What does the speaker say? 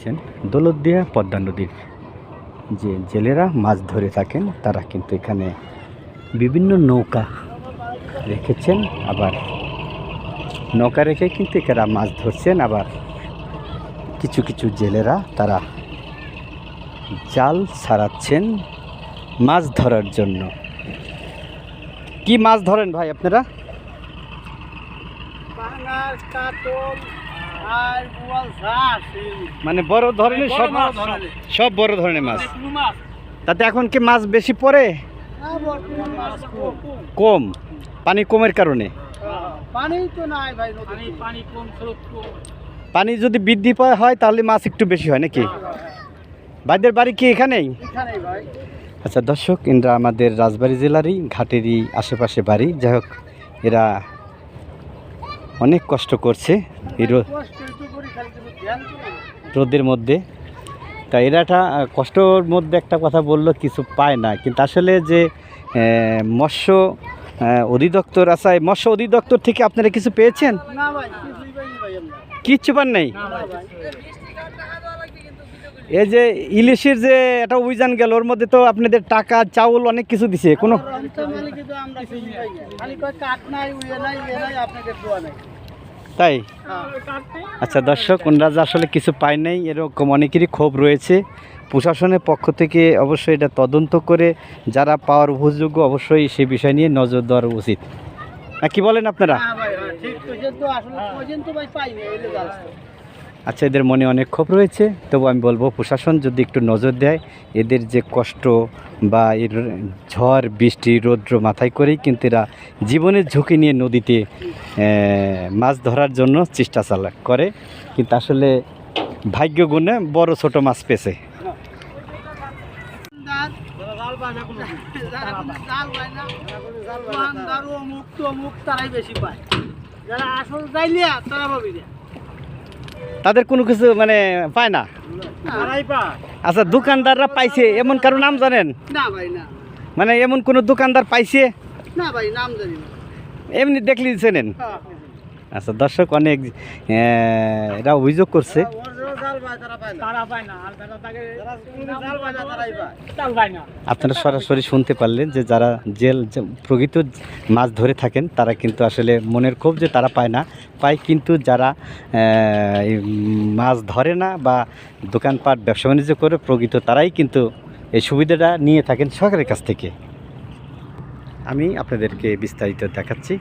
দেখছেন দৌলতদিয়া পদ্মা নদীর যে জেলেরা মাছ ধরে থাকেন, তারা কিন্তু এখানে বিভিন্ন নৌকা রেখেছেন। আবার নৌকা রেখে কিন্তু এখানে মাছ ধরছেন। আবার কিছু কিছু জেলেরা তারা জাল ছাড়াচ্ছেন মাছ ধরার জন্য। কি মাছ ধরেন ভাই আপনারা? মানে বড় ধরনের সব মাছ সব বড় ধরনের মাছ? তাতে এখন কি মাছ বেশি পড়ে? না বর্তমান মাছ কম। পানি কমের কারণে? পানি তো নাই ভাই পানি পানি কম স্রোত কম। পানি যদি বৃদ্ধি পায় হয় তাহলে মাছ একটু বেশি হয় নাকি? ভাইদের বাড়ি কি এখানেই? আচ্ছা দর্শক এরা আমাদের রাজবাড়ী জেলারই ঘাটেরই আশেপাশে বাড়ি। যাই হোক এরা অনেক কষ্ট করছে এই। রোদের মধ্যে। তা এরা একটা কষ্টর মধ্যে একটা কথা বলল কিছু পায় না। কিন্তু আসলে যে মৎস্য অধিদপ্তর আসায় মৎস্য অধিদপ্তর থেকে আপনারা কিছু পেয়েছেন? কিচ্ছু পান নাই? এই যে ইলিশের যে একটা অভিযান গেল ওর মধ্যে তো আপনাদের টাকা চাউল অনেক কিছু দিছে। কোনো তাই? হ্যাঁ আচ্ছা দর্শক ওনারা যে আসলে কিছু পায় নাই এরকম অনেকেরই ক্ষোভ রয়েছে। প্রশাসনের পক্ষ থেকে অবশ্যই এটা তদন্ত করে যারা পাওয়ার উপযোগ্য অবশ্যই সে বিষয় নিয়ে নজর দেওয়ার উচিত। না কি বলেন আপনারা? হ্যাঁ হ্যাঁ, ঠিক আসলে পর্যন্ত পাইনি আচ্ছা এদের মনে অনেক ক্ষোভ রয়েছে, তবু আমি বলব প্রশাসন যদি একটু নজর দেয়, এদের যে কষ্ট বা এর ঝড়, বৃষ্টি, রৌদ্র মাথায় করেই কিন্তু এরা জীবনের ঝুঁকি নিয়ে নদীতে মাছ ধরার জন্য চেষ্টা চালা, করে। কিন্তু আসলে ভাগ্য গুণে বড় ছোট মাছ পেছে। যারা আসল যাইলিয়া তারা না তাদের কোনো কিছু মানে পায় না। আচ্ছা দোকানদাররা পাইছে এমন কারও নাম জানেন? না মানে এমন কোনো দোকানদার পাইছে? এমনি দেখলি চেনেন? হ্যাঁ। আচ্ছা দর্শক অনেক এরা অভিযোগ করছে। ওর জাল পায় তারা পায় না। তারা পায় না আর যারা তাকে জাল পায় না তারাই পায়। জাল পায় না। আপনারা সরাসরি শুনতে পারলেন যে যারা জেল প্রকৃত মাছ ধরে থাকেন তারা কিন্তু আসলে মনের ক্ষোভ যে তারা পায় না। পায় কিন্তু যারা মাছ ধরে না বা দোকানপাট ব্যবসা বাণিজ্য করে প্রকৃত তারাই কিন্তু এই সুবিধাটা নিয়ে থাকেন সরকারের কাছ থেকে। আমি আপনাদেরকে বিস্তারিত দেখাচ্ছি।